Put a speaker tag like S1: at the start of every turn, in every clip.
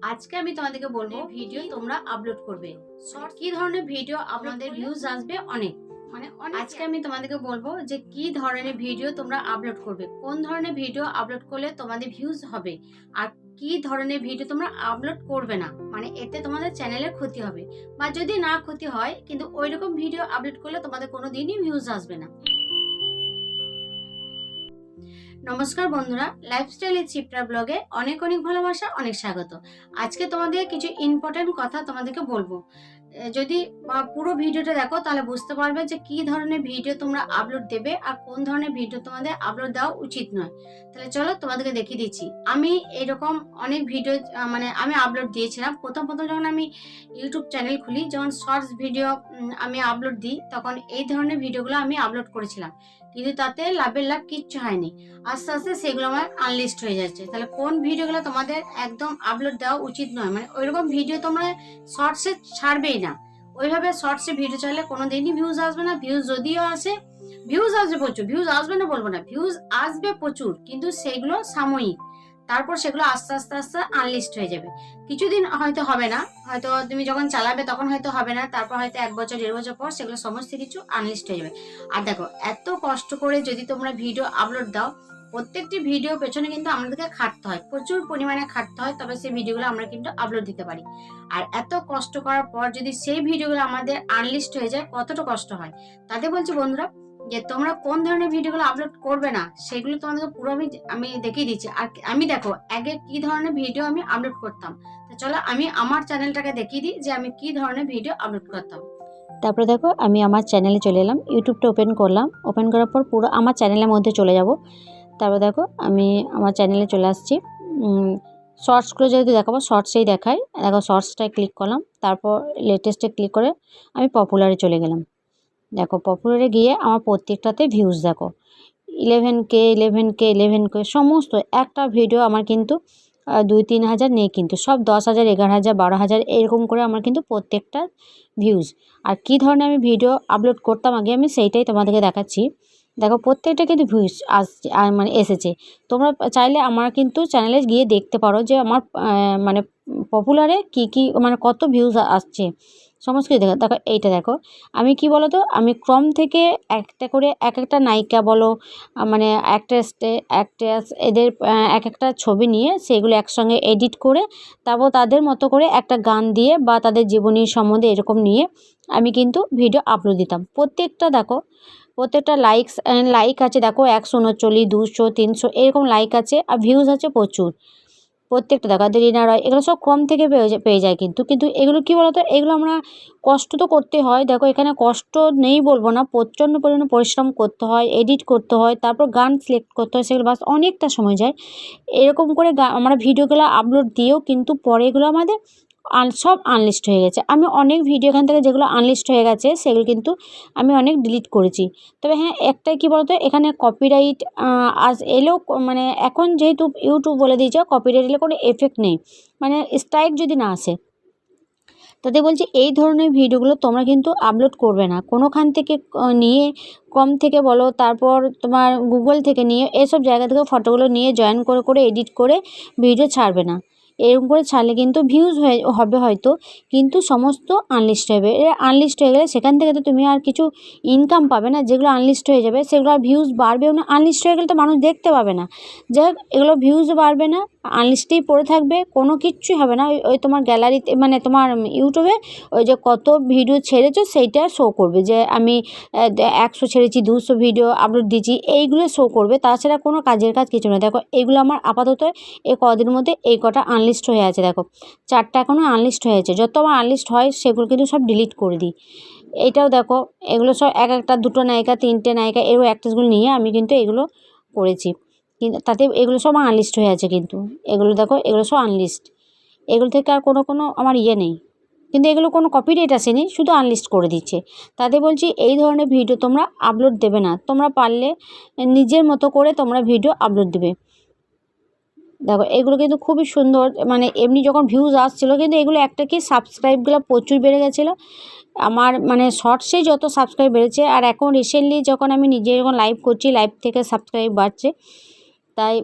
S1: আজকে আমি তোমাদেরকে বলব ভিডিও তোমরা আপলোড করবে। শর্ট কি ধরনের ভিডিও আপনাদের ভিউজ আসবে? অনেক। মানে আজকে আমি তোমাদেরকে বলব যে কি ধরনের ভিডিও তোমরা আপলোড করবে? কোন ধরনের ভিডিও আপলোড করলে তোমাদের ভিউজ হবে? আর কি ধরনের ভিডিও তোমরা আপলোড করবে না? মানে এতে তোমাদের চ্যানেলের ক্ষতি হবে। বা যদি না ক্ষতি হয় কিন্তু ওইরকম ভিডিও আপলোড করলে তোমাদের কোনো দিনই ভিউজ আসবে না। নমস্কার বন্ধুরা লাইফস্টাইল এর চিপটা ব্লগে অনেক অনেক ভালোবাসা, অনেক স্বাগত। আজকে তোমাদের কিছু ইম্পর্টেন্ট কথা তোমাদেরকে বলব। যদি পুরো ভিডিওটা দেখো, তাহলে বুঝতে পারবে যে কি ধরনের ভিডিও তোমরা আপলোড দেবে আর কোন ধরনের ভিডিও তোমাদের আপলোড দেওয়া উচিত নয়। তাহলে চলো তোমাদেরকে দেখিয়ে দিচ্ছি। আমি এরকম অনেক ভিডিও মানে আমি আপলোড দিয়েছিলাম। প্রথম প্রথম যখন আমি ইউটিউব চ্যানেল খুলি, যখন শর্টস ভিডিও আমি আপলোড দিই, তখন এই ধরনের ভিডিওগুলো আমি আপলোড করেছিলাম। কিন্তু তাতে লাভের লাভ কিচ্ছু হয়নি। আস্তে আস্তে সেগুলো আমার আনলিস্ট হয়ে যাচ্ছে। তাহলে কোন ভিডিওগুলো তোমাদের একদম আপলোড দেওয়া উচিত নয়? মানে ওইরকম ভিডিও তোমরা শর্টসে ছাড়বেই না। ওইভাবে শর্টসে ভিডিও চাইলে কোনো দিনই ভিউজ আসবে না। ভিউজ যদিও আসে ভিউজ আসবে প্রচুর। ভিউজ আসবে না বলব না। ভিউজ আসবে প্রচুর। কিন্তু সেগুলো সাময়িক। তারপর সেগুলো আস্তে আস্তে আস্তে আনলিস্ট হয়ে যাবে। কিছুদিন হয়তো হবে না। হয়তো তুমি যখন চালাবে তখন হয়তো হবে না। তারপর হয়তো এক বছর, দেড় বছর পর সেগুলো সমস্ত কিছু আনলিস্ট হয়ে যাবে। আর দেখো, এত কষ্ট করে যদি তোমরা ভিডিও আপলোড দাও, প্রত্যেকটি ভিডিও পেছনে কিন্তু আমাদেরকে খাটতে হয়। প্রচুর পরিমাণে খাটতে হয়, তবে সেই ভিডিওগুলো আমরা কিন্তু আপলোড দিতে পারি। আর এত কষ্ট করার পর যদি সেই ভিডিওগুলো আমাদের আনলিস্ট হয়ে যায়, কতটা কষ্ট হয়? তাতে বলছি বন্ধুরা যে তোমরা কোন ধরনের ভিডিওগুলো আপলোড করবে না, সেগুলো তোমাদেরকে পুরো আমি আমি দেখিয়ে দিচ্ছি। আর আমি দেখো, আগে কি ধরনের ভিডিও আমি আপলোড করতাম? তো চলো আমি আমার চ্যানেলটাকে দেখিয়ে দিই যে আমি কি ধরনের ভিডিও আপলোড করতাম।
S2: তারপরে দেখো, আমি আমার চ্যানেলে চলে এলাম। ইউটিউবটা ওপেন করলাম। ওপেন করার পর পুরো আমার চ্যানেলের মধ্যে চলে যাব। তারপর দেখো, আমি আমার চ্যানেলে চলে আসছি। শর্টসগুলো যেহেতু দেখাবো শর্টসেই দেখাই। দেখো শর্টসটায় ক্লিক করলাম। তারপর লেটেস্টে ক্লিক করে আমি পপুলারে চলে গেলাম। দেখো পপুলারে গিয়ে আমার প্রত্যেকটাতে ভিউজ দেখো। Eleven K eleven K eleven K সমস্ত একটা ভিডিও আমার কিন্তু দুই, তিন হাজার নেই কিন্তু, সব দশ হাজার, এগারো হাজার, বারো হাজার এরকম করে আমার কিন্তু প্রত্যেকটা ভিউজ আর কি ধরনের আমি ভিডিও আপলোড করতাম আগে আমি সেইটাই তোমাদেরকে দেখাচ্ছি। দেখো, প্রত্যেকটা কিন্তু ভিউজ আসছে মানে এসেছে। তোমরা চাইলে আমার কিন্তু চ্যানেলে গিয়ে দেখতে পারো যে আমার মানে পপুলারে কি কি মানে কত ভিউজ আসছে। সমস্ত কিছু দেখো দেখো, এইটা দেখো। আমি কি বলো তো আমি ক্রম থেকে একটা করে এক একটা নায়িকা বলো মানে অ্যাক্ট্রেস অ্যাক্ট্রেস এদের এক একটা ছবি নিয়ে সেগুলো একসঙ্গে এডিট করে তারপর তাদের মতো করে একটা গান দিয়ে বা তাদের জীবনী সম্বন্ধে এরকম নিয়ে আমি কিন্তু ভিডিও আপলোড দিতাম। প্রত্যেকটা দেখো প্রত্যেকটা লাইকস লাইক আছে, দেখো একশো উনচল্লিশ, দুশো, তিনশো, এরকম লাইক আছে আর ভিউজ আছে প্রচুর। প্রত্যেকটা দেখো আর রিনা রয় এগুলো সব কম থেকে পেয়ে যায় কিন্তু। কিন্তু এগুলো কী বলতো? এগুলো আমরা কষ্ট তো করতে হয়। দেখো এখানে কষ্ট নেই বলব না, প্রচণ্ড পরিমাণে পরিশ্রম করতে হয় এডিট করতে হয়, তারপর গান সিলেক্ট করতে হয়, সেগুলো বাস অনেকটা সময় যায়। এরকম করে আমরা ভিডিওগুলো আপলোড দিয়েও কিন্তু পরে এগুলো আমাদের আন, সব আনলিস্ট হয়ে গেছে। আমি অনেক ভিডিও এখান থেকে যেগুলো আনলিস্ট হয়ে গেছে, সেগুলো কিন্তু আমি অনেক ডিলিট করেছি। তবে হ্যাঁ একটাই কী বলতো, এখানে কপিরাইট আজ এলেও মানে এখন যেহেতু ইউটিউব বলে দিয়েছে কপিরাইট এলে কোনো এফেক্ট নেই। মানে স্ট্রাইক যদি না আসে, তাতে বলছি এই ধরনের ভিডিওগুলো তোমরা কিন্তু আপলোড করবে না। কোনোখান থেকে নিয়ে কম থেকে বলো, তারপর তোমার গুগল থেকে নিয়ে, এসব জায়গা থেকে ফটোগুলো নিয়ে জয়েন করে করে এডিট করে ভিডিও ছাড়বে না। এরকম করে ছাড়লে কিন্তু ভিউজ হয়ে, হবে হয়তো। কিন্তু সমস্ত আনলিস্ট হবে আনলিস্ট হয়ে গেলে সেখান থেকে তো তুমি আর কিছু ইনকাম পাবে না। যেগুলো আনলিস্ট হয়ে যাবে, সেগুলো আর ভিউজ বাড়বেও না। আনলিস্ট হয়ে গেলে তো মানুষ দেখতে পাবে না। যাই হোক, এগুলো ভিউজ বাড়বে না। আনলিস্টেই পড়ে থাকবে, কোনো কিচ্ছুই হবে না। ওই তোমার গ্যালারিতে মানে তোমার ইউটিউবে ওই যে কত ভিডিও ছেড়েছো সেইটা শো করবে যে আমি একশো ছেড়েছি, দুশো ভিডিও আপলোড দিয়েছি, এইগুলো শো করবে। তাছাড়া কোনো কাজের কাজ কিছু না। দেখো এইগুলো আমার আপাতত এই কদিন মধ্যে এই কটা আনলিস্ট হয়ে আছে, দেখো। চারটা এখনও আনলিস্ট হয়ে আছে। যত আমার আনলিস্ট হয়, সেগুলো কিন্তু সব ডিলিট করে দিই। এইটাও দেখো, এগুলো সব এক একটা, দুটো নায়িকা, তিনটে নায়িকা, এরও অ্যাক্ট্রেসগুলো নিয়ে আমি কিন্তু এগুলো করেছি। কিন্তু তাতে এগুলো সব আনলিস্ট হয়ে আছে কিন্তু। এগুলো দেখো, এগুলো সব আনলিস্ট এগুলো থেকে আর কোনো কোনো আমার ইয়ে নেই। কিন্তু এগুলো কোনো কপিরাইট আসেনি, শুধু আনলিস্ট করে দিচ্ছে। তাতে বলছি, এই ধরনের ভিডিও তোমরা আপলোড দেবে না। তোমরা পারলে নিজের মতো করে তোমরা ভিডিও আপলোড দেবে। দেখো, এগুলো কিন্তু খুবই সুন্দর মানে এমনি যখন ভিউজ আসছিল, কিন্তু এগুলো একটা কি সাবস্ক্রাইবগুলো প্রচুর বেড়ে গেছিল। আমার মানে শর্টসে যত সাবস্ক্রাইব বেড়েছে, আর এখন রিসেন্টলি যখন আমি নিজে যখন লাইভ করছি লাইভ থেকে সাবস্ক্রাইব বাড়ছে
S1: তাই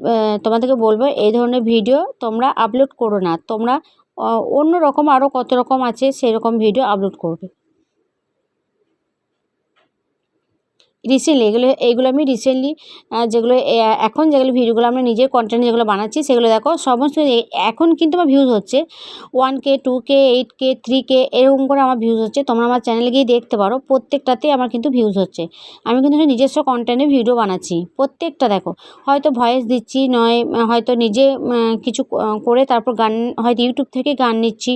S1: তোমাদেরকে বলব এই ধরনের ভিডিও তোমরা আপলোড করো না। তোমরা অন্য রকম আরও কত রকম আছে সেরকম ভিডিও আপলোড করবে। রিসেন্টলি এগুলো এইগুলো আমি রিসেন্টলি যেগুলো এখন যেগুলো ভিডিওগুলো আমরা নিজের কন্টেন্ট যেগুলো বানাচ্ছি, সেগুলো দেখো, সমস্ত এখন কিন্তু আমার ভিউজ হচ্ছে one K two K eight K three K এরকম করে আমার ভিউজ হচ্ছে। তোমরা আমার চ্যানেলে গিয়ে দেখতে পারো প্রত্যেকটাতেই আমার কিন্তু ভিউজ হচ্ছে। আমি কিন্তু নিজস্ব কন্টেন্টে ভিডিও বানাচ্ছি, প্রত্যেকটা দেখো। হয়তো ভয়েস দিচ্ছি, নয়, হয়তো নিজে কিছু করে তারপর গান, হয়তো ইউটিউব থেকে গান নিচ্ছি,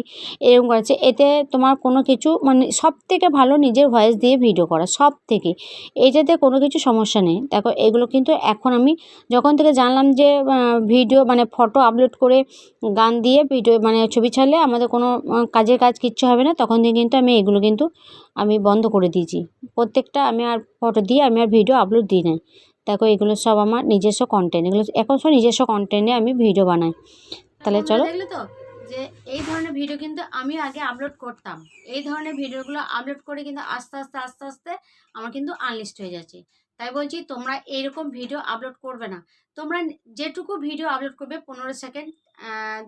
S1: এরকম করেছে এতে তোমার কোনো কিছু মানে সব থেকে ভালো নিজের ভয়েস দিয়ে ভিডিও করা সব থেকে এইটাতে কোনো কিছু সমস্যা নেই। দেখো এগুলো কিন্তু এখন আমি যখন থেকে জানলাম যে ভিডিও মানে ফটো আপলোড করে গান দিয়ে ভিডিও মানে ছবি ছাড়লে আমাদের কোনো কাজের কাজ কিচ্ছু হবে না তখন থেকে কিন্তু আমি এগুলো কিন্তু আমি বন্ধ করে দিয়েছি। প্রত্যেকটা আমি আর ফটো দিয়ে আমি আর ভিডিও আপলোড দিই না দেখো এগুলো সব আমার নিজস্ব কন্টেন্ট এগুলো এখন সব নিজস্ব কন্টেন্টে আমি ভিডিও বানাই। তাহলে চলো।
S2: তো? যে এই ধরনের ভিডিও কিন্তু আমি আগে আপলোড করতাম। এই ধরনের ভিডিওগুলো আপলোড করে কিন্তু আস্তে আস্তে আস্তে আস্তে আমার কিন্তু আনলিস্ট হয়ে যাচ্ছে। তাই বলছি তোমরা এইরকম ভিডিও আপলোড করবে না। তোমরা যেটুকু ভিডিও আপলোড করবে পনেরো সেকেন্ড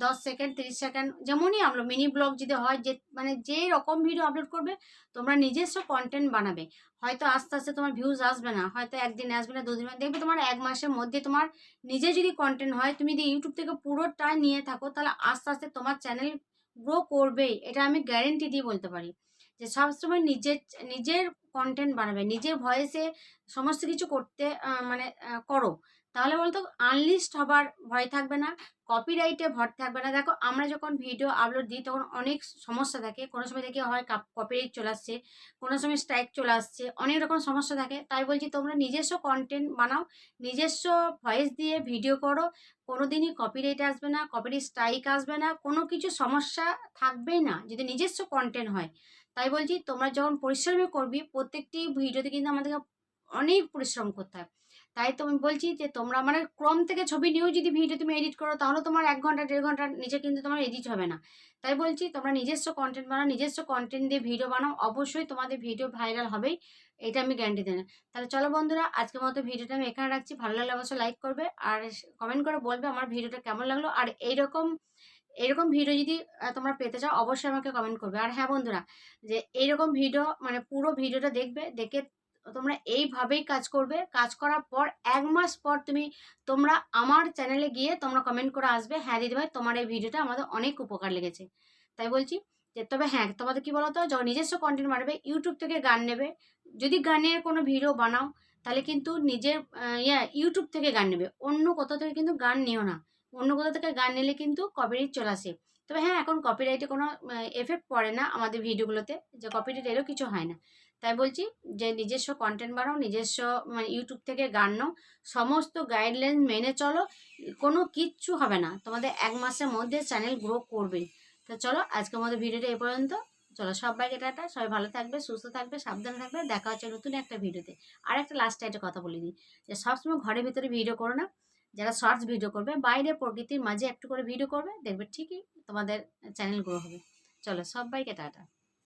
S2: দশ সেকেন্ড তিরিশ সেকেন্ড যেমনই আপলোড মিনি ব্লগ যদি হয়, যে মানে যে রকম ভিডিও আপলোড করবে, তোমরা নিজস্ব কন্টেন্ট বানাবে। হয়তো আস্তে আস্তে তোমার ভিউজ আসবে না, হয়তো একদিন আসবে না, দুদিন দেখবে তোমার এক মাসের মধ্যে তোমার নিজে যদি কন্টেন্ট হয়, তুমি যদি ইউটিউব থেকে পুরোটাই নিয়ে থাকো, তাহলে আস্তে আস্তে তোমার চ্যানেল গ্রো করবেই। এটা আমি গ্যারেন্টি দিয়ে বলতে পারি। যে সবসময় নিজের নিজের কন্টেন্ট বানাবে, নিজের ভয়েসে সমস্ত কিছু করতে মানে করো। তাহলে বলতো আনলিস্ট হবার ভয় থাকবে না কপিরাইটে ভর থাকবে না। দেখো আমরা যখন ভিডিও আপলোড দিই, তখন অনেক সমস্যা থাকে। কোনো সময় দেখি হয় কপিরাইট চলে আসছে, কোনো সময় স্ট্রাইক চলে আসছে, অনেক রকম সমস্যা থাকে। তাই বলছি তোমরা নিজস্ব কন্টেন্ট বানাও, নিজস্ব ভয়েস দিয়ে ভিডিও করো। কোনো দিনই কপিরাইট আসবে না কপিরাইট স্ট্রাইক আসবে না, কোনো কিছু সমস্যা থাকবেই না। যদি নিজস্ব কন্টেন্ট হয় তাই বলছি, তোমরা যখন পরিশ্রমই করবি, প্রত্যেকটি ভিডিওতে কিন্তু আমাদেরকে অনেক পরিশ্রম করতে হয়। তাই তো আমি বলছি যে, তোমরা মানে ক্রম থেকে ছবি নিয়েও যদি ভিডিও তুমি এডিট করো, তাহলে তোমার এক ঘণ্টা, দেড় ঘণ্টার নিচে কিন্তু তোমার এডিট হবে না। তাই বলছি, তোমরা নিজস্ব কন্টেন্ট বানাও, নিজস্ব কন্টেন্ট দিয়ে ভিডিও বানাও, অবশ্যই তোমাদের ভিডিও ভাইরাল হবেই এটা আমি গ্যারান্টি দেন তাহলে চলো বন্ধুরা, আজকের মতো ভিডিওটা আমি এখানে রাখছি। ভালো লাগলে অবশ্যই লাইক করবে, আর কমেন্ট করে বলবে আমার ভিডিওটা কেমন লাগল, আর এইরকম এরকম ভিডিও যদি তোমরা পেতে চাও, অবশ্যই আমাকে কমেন্ট করবে। আর হ্যাঁ বন্ধুরা, যে এইরকম ভিডিও মানে পুরো ভিডিওটা দেখবে, দেখে তোমরা এইভাবেই কাজ করবে। কাজ করার পর এক মাস পর তুমি, তোমরা আমার চ্যানেলে গিয়ে তোমরা কমেন্ট করে আসবে হ্যাঁ দিদি ভাই তোমার এই ভিডিওটা আমাদের অনেক উপকার লেগেছে। তাই বলছি যে, তবে হ্যাঁ তোমাদের কি বলতো, যখন নিজস্ব কন্টেন্ট বানাবে ইউটিউব থেকে গান নেবে। যদি গানের কোনো ভিডিও বানাও, তাহলে কিন্তু নিজের ইয়া ইউটিউব থেকে গান নেবে। অন্য কোথাও থেকে কিন্তু গান নিও না। অন্য কোথাও থেকে গান নিলে কিন্তু কপিরাইট চলে আসে। তবে হ্যাঁ এখন কপিরাইটে কোনো এফেক্ট পড়ে না আমাদের ভিডিওগুলোতে যে কপিরাইট এরও কিছু হয় না। তাই বলছি যে নিজস্ব কন্টেন্ট বানাও, নিজস্ব মানে ইউটিউব থেকে গান নাও, সমস্ত গাইডলাইন মেনে চলো, কোনো কিচ্ছু হবে না। তোমাদের এক মাসের মধ্যে চ্যানেল গ্রো করবে। তো চলো আজকের মতো ভিডিওটা এ পর্যন্ত। চলো সবাইকে টাটা, সবাই ভালো থাকবে, সুস্থ থাকবে, সাবধানে থাকবে, দেখা হচ্ছে নতুন একটা ভিডিওতে আর একটা লাস্ট একটা কথা বলে দিই, যে সবসময় ঘরের ভিতরে ভিডিও করো না। যারা শর্টস ভিডিও করবে, বাইরে প্রকৃতির মাঝে একটু করে ভিডিও করবে, দেখবে ঠিকই তোমাদের চ্যানেল গ্রো হবে। চলো সবাইকে টাটা।